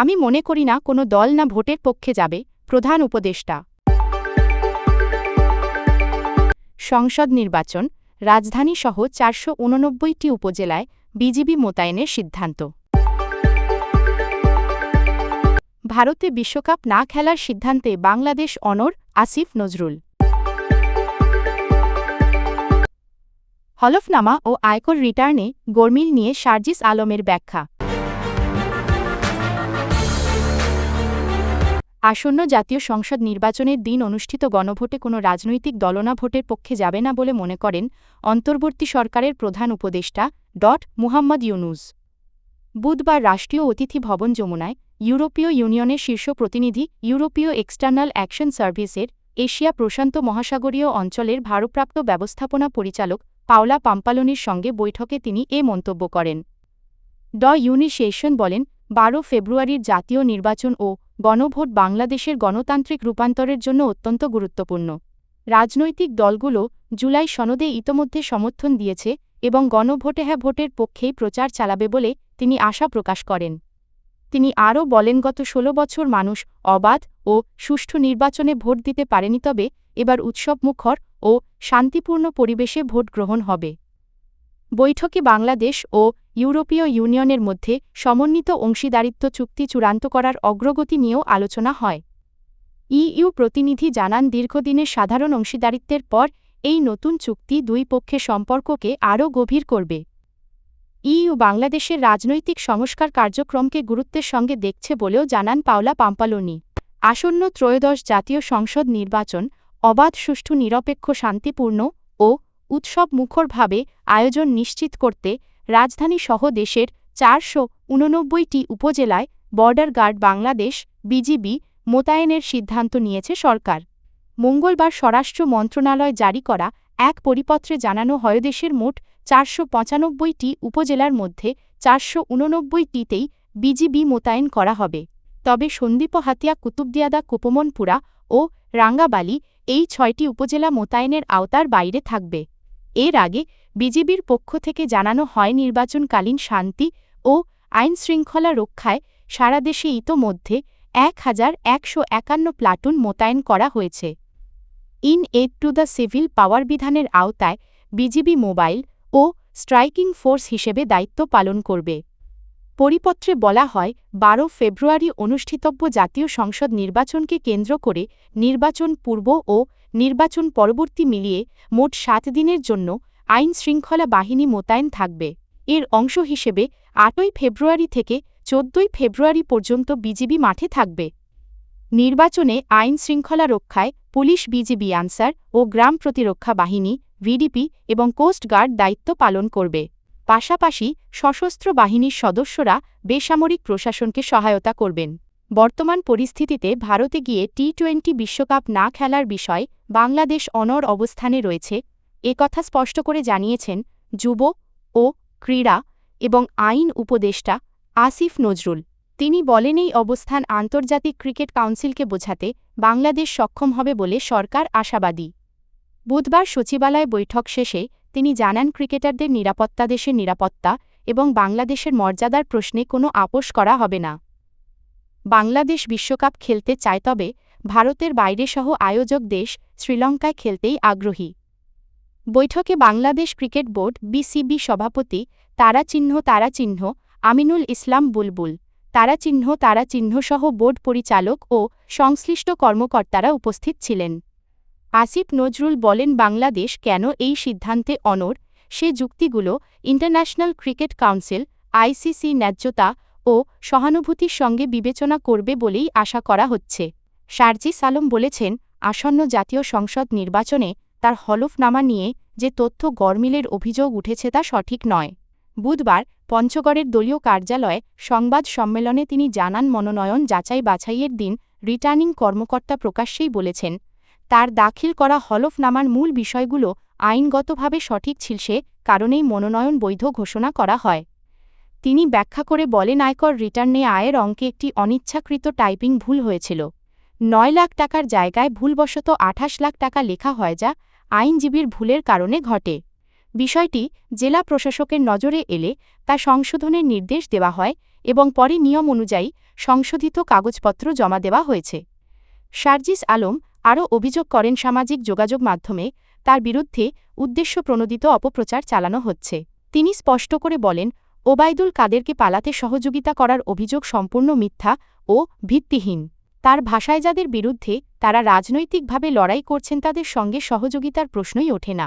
আমি মনে করি না কোনো দল না ভোটের পক্ষে যাবে, প্রধান উপদেষ্টা। সংসদ নির্বাচন রাজধানীসহ চারশো উননব্বইটি উপজেলায় বিজিবি মোতায়েনের সিদ্ধান্ত। ভারতে বিশ্বকাপ না খেলার সিদ্ধান্তে বাংলাদেশ অনর আসিফ নজরুল। হলফনামা ও আয়কর রিটার্নে গরমিল নিয়ে শারজিস আলমের ব্যাখ্যা। আসন্ন জাতীয় সংসদ নির্বাচনের দিন অনুষ্ঠিত গণভোটে কোনো রাজনৈতিক দলনা ভোটের পক্ষে যাবে না বলে মনে করেন অন্তর্বর্তী সরকারের প্রধান উপদেষ্টা ডট মুহাম্মদ ইউনুস। বুধবার রাষ্ট্রীয় অতিথি ভবন যমুনায় ইউরোপীয় ইউনিয়নের শীর্ষ প্রতিনিধি ইউরোপীয় এক্সটার্নাল অ্যাকশন সার্ভিসের এশিয়া প্রশান্ত মহাসাগরীয় অঞ্চলের ভারপ্রাপ্ত ব্যবস্থাপনা পরিচালক পাওলা পাম্পালনির সঙ্গে বৈঠকে তিনি এ মন্তব্য করেন। ড ইউনিশেশন বলেন, বারো ফেব্রুয়ারির জাতীয় নির্বাচন ও গণভোট বাংলাদেশের গণতান্ত্রিক রূপান্তরের জন্য অত্যন্ত গুরুত্বপূর্ণ। রাজনৈতিক দলগুলো জুলাই সনদে ইতোমধ্যে সমর্থন দিয়েছে এবং গণভোটে হ্যাঁ ভোটের পক্ষেই প্রচার চালাবে বলে তিনি আশা প্রকাশ করেন। তিনি আরও বলেন, গত ষোলো বছর মানুষ অবাধ ও সুষ্ঠু নির্বাচনে ভোট দিতে পারেনি, তবে এবার উৎসবমুখর ও শান্তিপূর্ণ পরিবেশে ভোট গ্রহণ হবে। বৈঠকে বাংলাদেশ ও ইউরোপীয় ইউনিয়নের মধ্যে সমন্বিত অংশীদারিত্ব চুক্তি চূড়ান্ত করার অগ্রগতি নিয়েও আলোচনা হয়। ইইউ প্রতিনিধি জানান, দীর্ঘদিনের সাধারণ অংশীদারিত্বের পর এই নতুন চুক্তি দুই পক্ষের সম্পর্ককে আরও গভীর করবে। ইইউ বাংলাদেশের রাজনৈতিক সংস্কার কার্যক্রমকে গুরুত্বের সঙ্গে দেখছে বলেও জানান পাওলা পাম্পালোনি। আসন্ন ত্রয়োদশ জাতীয় সংসদ নির্বাচন অবাধ, সুষ্ঠু, নিরপেক্ষ, শান্তিপূর্ণ ও উৎসব মুখরভাবে আয়োজন নিশ্চিত করতে রাজধানীসহ দেশের চারশো উননব্বইটি উপজেলায় বর্ডার গার্ড বাংলাদেশ, বিজিবি, মোতায়েনের সিদ্ধান্ত নিয়েছে সরকার। মঙ্গলবার স্বরাষ্ট্র মন্ত্রণালয় জারি করা এক পরিপত্রে জানানো হয়, দেশের মোট চারশো পঁচানব্বইটি উপজেলার মধ্যে চারশো উননব্বইটিতেই বিজিবি মোতায়েন করা হবে। তবে সন্দ্বীপহাতিয়া কুতুবদিয়াদা, কুপমনপুরা ও রাঙ্গাবালি এই ছয়টি উপজেলা মোতায়েনের আওতার বাইরে থাকবে। এর আগে বিজিবির পক্ষ থেকে জানানো হয় নির্বাচনকালীন শান্তি ও আইন শৃঙ্খলা রক্ষায় সারা দেশে ইতোমধ্যে এক হাজার একশো একান্ন প্লাটুন মোতায়েন করা হয়েছে। In aid to the civil power বিধানের আওতায় বিজিবি মোবাইল ও স্ট্রাইকিং ফোর্স হিসেবে দায়িত্ব পালন করবে। পরিপত্রে বলা হয়, বারো ফেব্রুয়ারি অনুষ্ঠিতব্য জাতীয় সংসদ নির্বাচনকে কেন্দ্র করে নির্বাচন পূর্ব ও নির্বাচন পরবর্তী মিলিয়ে মোট সাত দিনের জন্য আইন শৃঙ্খলা বাহিনী মোতায়েন থাকবে। এর অংশ হিসেবে আটই ফেব্রুয়ারি থেকে চোদ্দই ফেব্রুয়ারি পর্যন্ত বিজিবি মাঠে থাকবে। নির্বাচনে আইন শৃঙ্খলা রক্ষায় পুলিশ বিজিবি আনসার ও গ্রাম প্রতিরক্ষা বাহিনী, ভিডিপি এবং কোস্টগার্ড দায়িত্ব পালন করবে। পাশাপাশি সশস্ত্র বাহিনীর সদস্যরা বেসামরিক প্রশাসনকে সহায়তা করবেন। বর্তমান পরিস্থিতিতে ভারতে গিয়ে টি টোয়েন্টি বিশ্বকাপ না খেলার বিষয়ে বাংলাদেশ অনর অবস্থানে রয়েছে। একথা স্পষ্ট করে জানিয়েছেন যুব ও ক্রীড়া এবং আইন উপদেষ্টা আসিফ নজরুল। তিনি বলেন, এই অবস্থান আন্তর্জাতিক ক্রিকেট কাউন্সিলকে বোঝাতে বাংলাদেশ সক্ষম হবে বলে সরকার আশাবাদী। বুধবার সচিবালয় বৈঠক শেষে তিনি জানান, ক্রিকেটারদের নিরাপত্তা দেশের নিরাপত্তা এবং বাংলাদেশের মর্যাদার প্রশ্নে কোনো আপোষ করা হবে না। বাংলাদেশ বিশ্বকাপ খেলতে চায় তবে ভারতের বাইরেসহ আয়োজক দেশ শ্রীলঙ্কায় খেলতেই আগ্রহী। বৈঠকে বাংলাদেশ ক্রিকেট বোর্ড বিসিবি সভাপতি তারা তারাচিহ্ন তারাচিহ্ন আমিনুল ইসলাম বুলবুল, তারা চিহ্ন তারাচিহ্ন তারাচিহ্নসহ বোর্ড পরিচালক ও সংশ্লিষ্ট কর্মকর্তারা উপস্থিত ছিলেন। আসিফ নজরুল বলেন, বাংলাদেশ কেন এই সিদ্ধান্তে অনর সে যুক্তিগুলো ইন্টারন্যাশনাল ক্রিকেট কাউন্সিল, আইসিসি ন্যায্যতা ও সহানুভূতির সঙ্গে বিবেচনা করবে বলেই আশা করা হচ্ছে। শারজিস আলম বলেছেন, আসন্ন জাতীয় সংসদ নির্বাচনে তার হলফনামা নিয়ে যে তথ্য গরমিলের অভিযোগ উঠেছে তা সঠিক নয়। বুধবার পঞ্চগড়ের দলীয় কার্যালয়ে সংবাদ সম্মেলনে তিনি জানান, মনোনয়ন যাচাই বাছাইয়ের দিন রিটার্নিং কর্মকর্তা প্রকাশ্যেই বলেছেন, তার দাখিল করা হলফনামার মূল বিষয়গুলো আইনগতভাবে সঠিক ছিল সে কারণেই মনোনয়ন বৈধ ঘোষণা করা হয়। তিনি ব্যাখ্যা করে বলেন, আয়কর রিটার্নে আয়ের অঙ্কে একটি অনিচ্ছাকৃত টাইপিং ভুল হয়েছিল। নয় লাখ টাকার জায়গায় ভুলবশত আঠাশ লাখ টাকা লেখা হয় যা আইনজীবীর ভুলের কারণে ঘটে। বিষয়টি জেলা প্রশাসকের নজরে এলে তা সংশোধনের নির্দেশ দেওয়া হয় এবং পরে নিয়ম অনুযায়ী সংশোধিত কাগজপত্র জমা দেওয়া হয়েছে। শারজিস আলম আরও অভিযোগ করেন, সামাজিক যোগাযোগ মাধ্যমে তার বিরুদ্ধে উদ্দেশ্য প্রণোদিত অপপ্রচার চালানো হচ্ছে। তিনি স্পষ্ট করে বলেন, ওবায়দুল কাদেরকে পালাতে সহযোগিতা করার অভিযোগ সম্পূর্ণ মিথ্যা ও ভিত্তিহীন। তার ভাষায় যাদের বিরুদ্ধে তারা রাজনৈতিকভাবে লড়াই করছেন তাদের সঙ্গে সহযোগিতার প্রশ্নই ওঠে না।